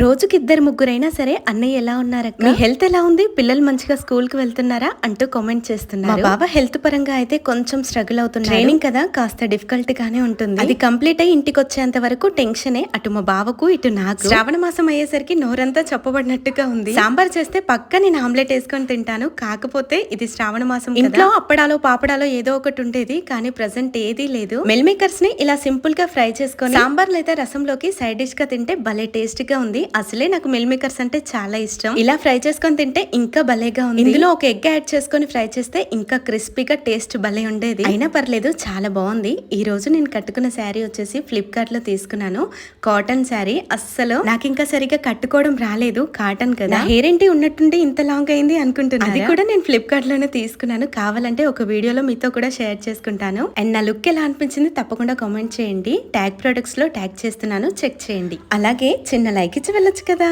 రోజుకి ఇద్దరు ముగ్గురైనా సరే అన్నయ్య ఎలా ఉన్నారక్క? మీ హెల్త్ ఎలా ఉంది? పిల్లలు మంచిగా స్కూల్కి వెళ్తున్నారా? అంటూ కామెంట్ చేస్తున్నారు. బాబా హెల్త్ పరంగా అయితే కొంచెం స్ట్రగుల్ అవుతుంది ట్రైనింగ్ కదా? కాస్త డిఫికల్ట్ గానే ఉంటుంది. అది కంప్లీట్ అయ్యి ఇంటికి వచ్చేంత వరకు టెన్షనే. అటు మా బావకు ఇటు నాకు. శ్రావణ మాసం అయ్యేసరికి నోరంతా చెప్పబడినట్టుగా ఉంది. సాంబార్ చేస్తే పక్క నేను ఆమ్లెట్ వేసుకొని తింటాను. కాకపోతే ఇది శ్రావణ మాసం ఇంట్లో అప్పడాలో పాపడాలో ఏదో ఒకటి ఉండేది కానీ ప్రజెంట్ ఏదీ లేదు. మెల్ మేకర్స్ని ఇలా సింపుల్గా ఫ్రై చేసుకొని సాంబార్ లేదా రసంలోకి సైడ్ డిష్గా తింటే భలే టేస్ట్గా ఉంది. అసలే నాకు మిల్ మేకర్స్ అంటే చాలా ఇష్టం. ఇలా ఫ్రై చేసుకొని తింటే ఇంకా భలేగా ఉంది. ఇందులో ఒక ఎగ్ యాడ్ చేసుకొని ఫ్రై చేస్తే ఇంకా క్రిస్పీగా టేస్ట్ భలే ఉండేది. అయినా పర్లేదు చాలా బాగుంది. ఈ రోజు నేను కట్టుకున్న శారీ వచ్చేసి ఫ్లిప్కార్ట్లో తీసుకున్నాను. కాటన్ శారీ. అస్సలు నాకు ఇంకా సరిగా కట్టుకోవడం రాలేదు. కాటన్ కదా. హెయిర్ ఏంటి ఉన్నట్టుండి ఇంత లాంగ్ అయింది అనుకుంటున్నాను అది కూడా నేను ఫ్లిప్కార్ట్లోనే తీసుకున్నాను. కావాలంటే ఒక వీడియోలో మీతో కూడా షేర్ చేసుకుంటాను. అండ్ నా లుక్ ఎలా అనిపించింది తప్పకుండా కామెంట్ చేయండి. ట్యాగ్ ప్రొడక్ట్స్లో ట్యాగ్ చేస్తున్నాను. చెక్ చేయండి. అలాగే చిన్న లైక్ ఇచ్చి వెళ్ళొచ్చు కదా